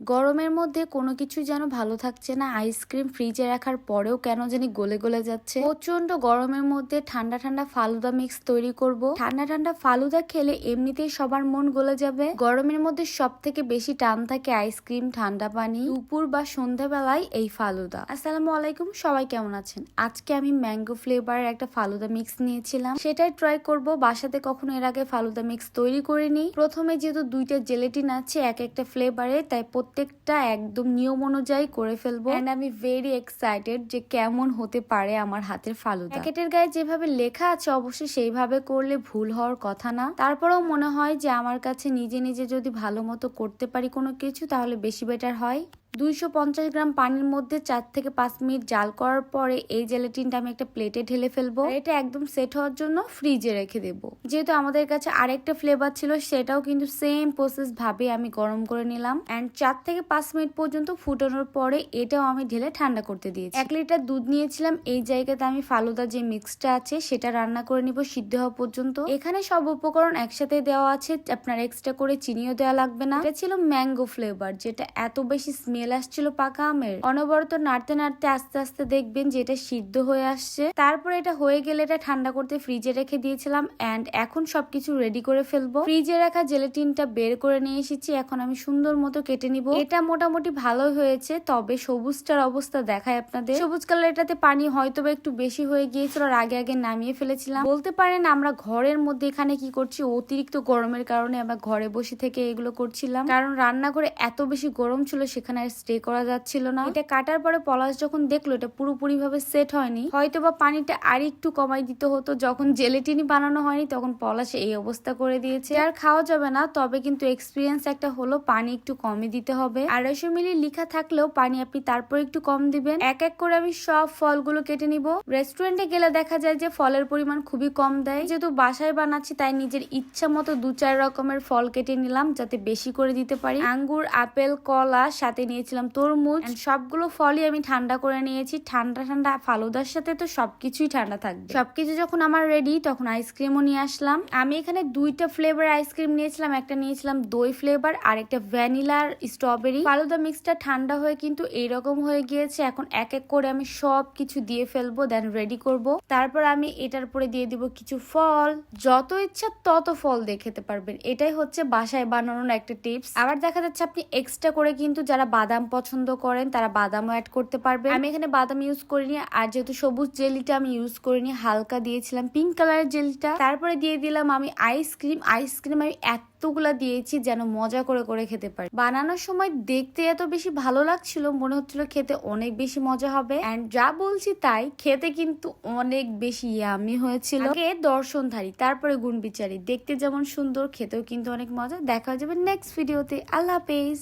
গরমের মধ্যে কোনো কিছু যেন ভালো থাকছে না। আইসক্রিম ফ্রিজে রাখার পরেও কেন জানি গলে গলে যাচ্ছে। প্রচণ্ড গরমের মধ্যে ঠান্ডা ঠান্ডা ফালুদা মিক্স তৈরি করব। ঠান্ডা ঠান্ডা ফালুদা খেলে এমনিতেই সবার মন গলে যাবে। গরমের মধ্যে সব থেকে বেশি টান থাকে আইসক্রিম ঠান্ডা পানি, দুপুর বা সন্ধ্যাবেলায় এই ফালুদা। আসসালামু আলাইকুম, সবাই কেমন আছেন? আজকে আমি ম্যাঙ্গো ফ্লেভারের একটা ফালুদা মিক্স নিয়েছিলাম। সেটাই ট্রাই করব, বাসাতে কখনো এর আগে ফালুদা মিক্স তৈরি করিনি। প্রথমে যেহেতু দুইটা জেলেটিন আছে, এক একটা ফ্লেভারে তাই প্রত্যেকটা একদম নিয়ম অনুযায়ী করে ফেলব। অ্যান্ড আমি ভেরি এক্সাইটেড যে কেমন হতে পারে আমার হাতের ফালুদা। প্যাকেটের গায়ে যেভাবে লেখা আছে অবশ্যই সেইভাবে করলে ভুল হওয়ার কথা না। তারপরেও মনে হয় যে আমার কাছে নিজে নিজে যদি ভালো মতো করতে পারি কোনো কিছু, তাহলে বেশি বেটার হয়। দুইশো পঞ্চাশ গ্রাম পানির মধ্যে চার থেকে পাঁচ মিনিট জাল করার পরে এই জেলেটিনটা আমি একটা প্লেটে ঢেলে ফেলব। এটা একদম সেট হওয়ার জন্য ফ্রিজে রেখে দেব। যেহেতু আমাদের কাছে আরেকটা ফ্লেভার ছিল, সেটাও কিন্তু সেম প্রসেস ভাবে আমি গরম করে নিলাম। অ্যান্ড চার থেকে পাঁচ মিনিট পর্যন্ত ফুটানোর পরে এটাও আমি ঢেলে ঠান্ডা করতে দিয়েছি। এক লিটার দুধ নিয়েছিলাম, এই জায়গাতে আমি ফালুদা যে মিক্সটা আছে, সেটা রান্না করে নিব সিদ্ধ হওয়া পর্যন্ত। এখানে সব উপকরণ একসাথে দেওয়া আছে, আপনার এক্সট্রা করে চিনিও দেওয়া লাগবে না। এটা ছিল ম্যাঙ্গো ফ্লেভার যেটা এত বেশি স্মেল আসছিল পাকা আমের অনবরত নাড়তে নাড়তে আস্তে আস্তে দেখবেন যে এটা সিদ্ধ হয়ে আসছে। তারপর এটা হয়ে গেলে এটা ঠান্ডা করতে ফ্রিজে রেখে দিয়েছিলাম অ্যান্ড এখন সবকিছু রেডি করে ফেলব। ফ্রিজে রাখা জেলেটিনটা বের করে নিয়ে এসেছি, এখন আমি সুন্দর মতো কেটে নিব। এটা মোটামুটি ভালোই হয়েছে, তবে সবুজটার অবস্থা দেখায় আপনাদের। সবুজ কালার এটাতে পানি হয়তো বা একটু বেশি হয়ে গিয়েছিল আর আগে আগে নামিয়ে ফেলেছিলাম। বলতে পারেন আমরা ঘরের মধ্যে এখানে কি করছি, অতিরিক্ত গরমের কারণে আমরা ঘরে বসে থেকে এগুলো করছিলাম। কারণ রান্না রান্নাঘরে এত বেশি গরম ছিল, সেখানে স্টে করা যাচ্ছিল না। এটা কাটার পরে পলাশ যখন দেখল, এটা পুরোপুরি ভাবে সেট হয়নি। হয়তো বা পানিটা আর একটু কমাই দিতে হতো, যখন জেলেটিনি বানানো হয়নি, তখন পলাশ এই অবস্থা করে দিয়েছে। আর খাওয়া যাবে না, তবে কিন্তু এক্সপিরিয়েন্স একটা হলো, পানি একটু কমই দিতে হবে। আড়াইশো মিলি লিখা থাকলেও পানি আপনি তারপর একটু কম দিবেন। এক এক করে আমি সব ফলগুলো কেটে নিব। রেস্টুরেন্টে গেলে দেখা যায় যে, ফলের পরিমাণ খুবই কম দেয়। যেহেতু বাসায় বানাচ্ছি, তাই নিজের ইচ্ছা মতো দু চার রকমের ফল কেটে নিলাম, যাতে বেশি করে দিতে পারি। আঙ্গুর, আপেল, কলা, সাথে নিয়েছিলাম তরমুজ সবগুলো ফলই আমি ঠান্ডা করে নিয়েছি। ঠান্ডা ঠান্ডা ফালুদার সাথে তো সবকিছুই ঠান্ডা থাকবে। সবকিছু যখন আমার রেডি তখন আইসক্রিমও নিয়ে আসলাম। আমি এখানে দুইটা ফ্লেভার আইসক্রিম নিয়েছিলাম। একটা নিয়েছিলাম দই ফ্লেভার আর একটা ভ্যানিলার স্ট্রবেরি ফালুদা মিক্সটা ঠান্ডা হয়ে কিন্তু এইরকম হয়ে গিয়েছে। এখন এক এক করে আমি সব কিছু দিয়ে ফেলব দেন রেডি করব। তারপর আমি এটার পরে দিয়ে দিব কিছু ফল। যত ইচ্ছা তত ফল দিয়ে খেতে পারবেন। এটাই হচ্ছে বাসায় বানানোর একটা টিপস আবার দেখা যাচ্ছে আপনি এক্সট্রা করে কিন্তু যারা বাদাম পছন্দ করেন, তারা বাদামও অ্যাড করতে পারবেন। আমি এখানে বাদাম ইউজ করিনি, আর যেহেতু সবুজ জেলিটা আমি ইউজ করিনি, হালকা দিয়েছিলাম পিঙ্ক কালারের জেলিটা। তারপরে দিয়ে দিলাম আমি আইসক্রিম আইসক্রিম আমি এতগুলা দিয়েছি যেন মজা করে করে খেতে পারি। বানানোর সময় দেখতে এত বেশি ভালো লাগছিল, মনে হচ্ছিল খেতে অনেক বেশি মজা হবে। এন্ড যা বলছি তাই, খেতে কিন্তু অনেক বেশি ইয়ামি হয়েছিল। দর্শনধারী, তারপরে গুণ বিচারি দেখতে যেমন সুন্দর, খেতেও কিন্তু অনেক মজা। দেখা যাবে নেক্সট ভিডিওতে আল্লাহ হাফেজ।